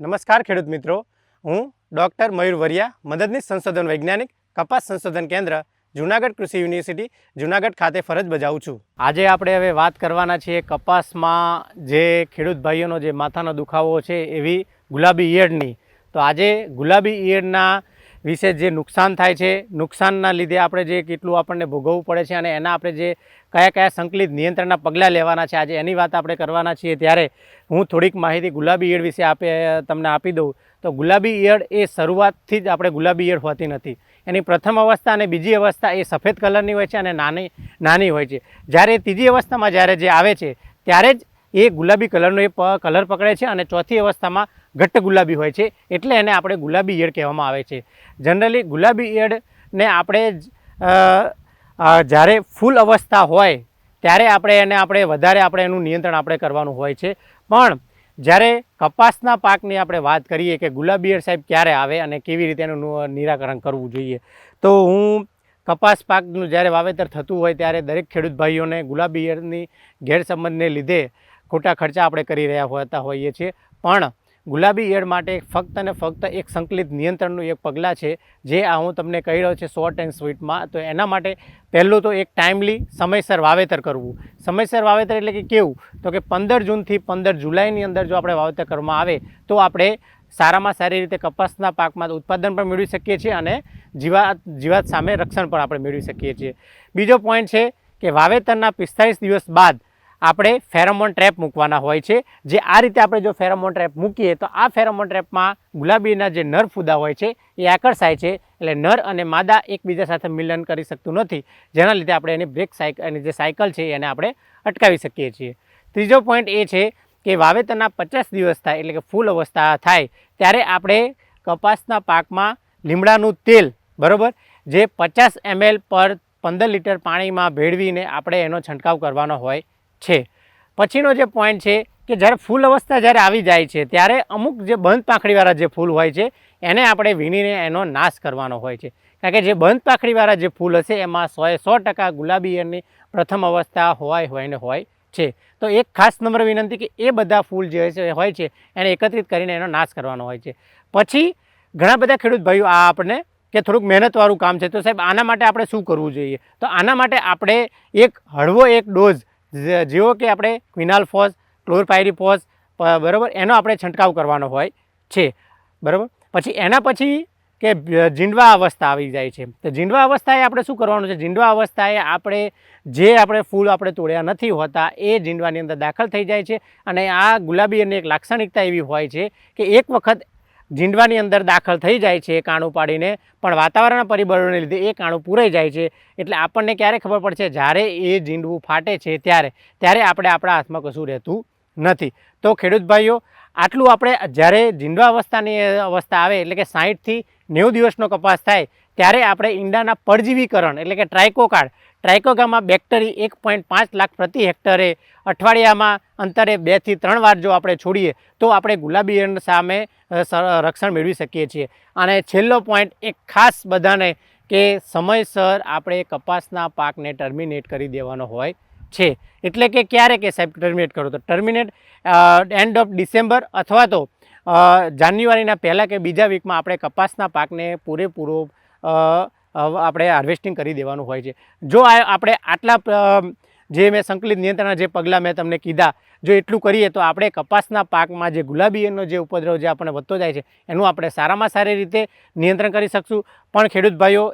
નમસ્કાર ખેડૂત મિત્રો. હું ડૉક્ટર મયુર વરિયા, મદદનીશ સંશોધન વૈજ્ઞાનિક, કપાસ સંશોધન કેન્દ્ર, જુનાગઢ કૃષિ યુનિવર્સિટી, જુનાગઢ ખાતે ફરજ બજાવું છું. આજે આપણે હવે વાત કરવાના છીએ કપાસમાં જે ખેડૂત ભાઈઓનો જે માથાનો દુખાવો છે એવી ગુલાબી ઈયળની. તો આજે ગુલાબી ઈયળના વિશે જે નુકસાન થાય છે, નુકસાનના લીધે આપણે જે કેટલું આપણને ભોગવવું પડે છે અને એના આપણે જે કયા કયા સંકલિત નિયંત્રણના પગલાં લેવાના છે, આજે એની વાત આપણે કરવાના છીએ. ત્યારે હું થોડીક માહિતી ગુલાબી ઈયળ વિશે આપે, તમને આપી દઉં. તો ગુલાબી ઈયળ એ શરૂઆતથી જ આપણે ગુલાબી ઈયળ હોતી નથી. એની પ્રથમ અવસ્થા અને બીજી અવસ્થા એ સફેદ કલરની હોય છે અને નાની નાની હોય છે. જ્યારે ત્રીજી અવસ્થામાં જ્યારે જે આવે છે, ત્યારે જ એ ગુલાબી કલરનો એ કલર પકડે છે અને ચોથી અવસ્થામાં ઘટ્ટ ગુલાબી હોય છે, એટલે એને આપણે ગુલાબી ઈયળ કહેવામાં આવે છે. જનરલી ગુલાબી ઈયળને આપણે જ્યારે ફૂલ અવસ્થા હોય, ત્યારે આપણે એને આપણે વધારે આપણે એનું નિયંત્રણ આપણે કરવાનું હોય છે. પણ જ્યારે કપાસના પાકની આપણે વાત કરીએ કે ગુલાબી ઈયળ સાહેબ ક્યારે આવે અને કેવી રીતે એનું નિરાકરણ કરવું જોઈએ, તો હું કપાસ પાકનું જ્યારે વાવેતર થતું હોય ત્યારે દરેક ખેડૂત ભાઈઓને ગુલાબી ઈયળની ગેરસંબંધને લીધે ખોટા ખર્ચા આપણે કરી રહ્યા હોતા હોઈએ છીએ. પણ ગુલાબી ઈયળ માટે ફક્ત અને ફક્ત એક સંકલિત નિયંત્રણનું એક પગલાં છે, જે આ હું તમને કહી રહ્યો છે શોર્ટ એન્ડ સ્વીટમાં તો એના માટે પહેલું તો એક ટાઈમલી સમયસર વાવેતર કરવું. સમયસર વાવેતર એટલે કે કેવું? તો કે પંદર જૂનથી પંદર જુલાઈની અંદર જો આપણે વાવેતર કરવામાં આવે, તો આપણે સારામાં સારી રીતે કપાસના પાકમાં ઉત્પાદન પણ મેળવી શકીએ છીએ અને જીવાત જીવાત સામે રક્ષણ પણ આપણે મેળવી શકીએ છીએ. બીજો પોઈન્ટ છે કે વાવેતરના પિસ્તાળીસ દિવસ બાદ આપણે ફેરોમોન ટ્રેપ મૂકવાના હોય છે. જે આ રીતે આપણે જો ફેરોમોન ટ્રેપ મૂકીએ તો આ ફેરોમોન ટ્રેપમાં ગુલાબીના જે નર ફૂદા હોય છે, એ આકર્ષાય છે. એટલે નર અને માદા એકબીજા સાથે મિલન કરી શકતું નથી. જેના લીધે આપણે એની બ્રેક સાયકલ એની જે સાયકલ છે, એને આપણે અટકાવી શકીએ છીએ. ત્રીજો પોઈન્ટ એ છે કે વાવેતરના પચાસ દિવસ થાય, એટલે કે ફૂલ અવસ્થા થાય, ત્યારે આપણે કપાસના પાકમાં લીમડાનું તેલ, બરાબર? જે પચાસ એમએલ પર પંદર લીટર પાણીમાં ભેળવીને આપણે એનો છંટકાવ કરવાનો હોય. છે. પછીનો જે પોઈન્ટ છે કે જ્યારે ફૂલ અવસ્થા જ્યારે આવી જાય છે, ત્યારે અમુક જે બંધ પાંખડીવાળા જે ફૂલ હોય છે, એને આપણે વીણીને એનો નાશ કરવાનો હોય છે. કારણ કે જે બંધ પાંખડીવાળા જે ફૂલ હશે, એમાં સોએ સો ટકા ગુલાબી પ્રથમ અવસ્થા હોય હોય ને હોય છે. તો એક ખાસ નંબર વિનંતી કે એ બધા ફૂલ જે છે હોય છે, એને એકત્રિત કરીને એનો નાશ કરવાનો હોય છે. પછી ઘણા બધા ખેડૂત ભાઈઓ આ આપણને કે થોડુંક મહેનતવાળું કામ છે. તો સાહેબ, આના માટે આપણે શું કરવું જોઈએ? તો આના માટે આપણે એક હળવો એક ડોઝ જેવો કે આપણે ક્વિનાલ ફોસ ક્લોરપાયરીફોસ બરાબર? એનો આપણે છંટકાવ કરવાનો હોય છે. બરાબર? પછી એના પછી કે જીંડવા અવસ્થા આવી જાય છે. તો જીંડવા અવસ્થાએ આપણે શું કરવાનું છે? જીંડવા અવસ્થાએ આપણે જે આપણે ફૂલ આપણે તોડ્યા નથી હોતા, એ જીંડવાની અંદર દાખલ થઈ જાય છે. અને આ ગુલાબી અને એક લાક્ષણિકતા એવી હોય છે કે એક વખત જીંડવાની અંદર દાખલ થઈ જાય છે કાણું પાડીને. પણ વાતાવરણના પરિબળોને લીધે એ કાણું પૂરાઈ જાય છે. એટલે આપણને ક્યારે ખબર પડશે? જ્યારે એ જીંડવું ફાટે છે ત્યારે. ત્યારે આપણે આપણા હાથમાં કશું રહેતું નથી. તો ખેડૂત ભાઈઓ, આટલું આપણે જ્યારે જીંડવા અવસ્થાની અવસ્થા આવે, એટલે કે સાહીઠથી નેવું દિવસનો કપાસ થાય, ત્યારે આપણે ઈંડાના પરજીવીકરણ, એટલે કે ટ્રાઇકોકાર્ડ ટ્રાઇકોગામાં બેક્ટેરી એક પોઈન્ટ પાંચ લાખ પ્રતિ હેક્ટરે અઠવાડિયામાં અંતરે બેથી ત્રણ વાર જો આપણે છોડીએ, તો આપણે ગુલાબી ઈયળ સામે રક્ષણ મેળવી શકીએ છીએ. અને છેલ્લો પોઈન્ટ એક ખાસ બધાને કે સમયસર આપણે કપાસના પાકને ટર્મિનેટ કરી દેવાનો હોય છે. એટલે કે ક્યારે કે સાહેબ ટર્મિનેટ કરો તો ટર્મિનેટ એન્ડ ઓફ ડિસેમ્બર અથવા તો જાન્યુઆરીના પહેલાં કે બીજા વીકમાં આપણે કપાસના પાકને પૂરેપૂરો આપણે હાર્વેસ્ટિંગ કરી દેવાનું હોય છે. જો આ આપણે આટલા જે મેં સંકલિત નિયંત્રણના જે પગલાં મેં તમને કીધા, જો એટલું કરીએ તો આપણે કપાસના પાકમાં જે ગુલાબીનો જે ઉપદ્રવ જે આપણને વધતો જાય છે, એનું આપણે સારામાં સારી રીતે નિયંત્રણ કરી શકશું. પણ ખેડૂત ભાઈઓ,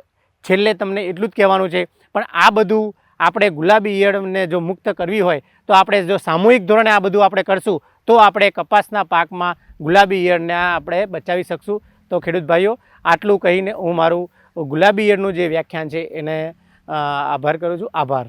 છેલ્લે તમને એટલું જ કહેવાનું છે, પણ આ બધું આપણે ગુલાબી ઈયળને જો મુક્ત કરવી હોય, તો આપણે જો સામૂહિક ધોરણે આ બધું આપણે કરશું, તો આપણે કપાસના પાકમાં ગુલાબી ઈયળને આપણે બચાવી શકશું. તો ખેડૂત ભાઈઓ, આટલું કહીને હું મારું ગુલાબી ઈયળનું જે વ્યાખ્યાન છે એને આભાર કરું છું. આભાર.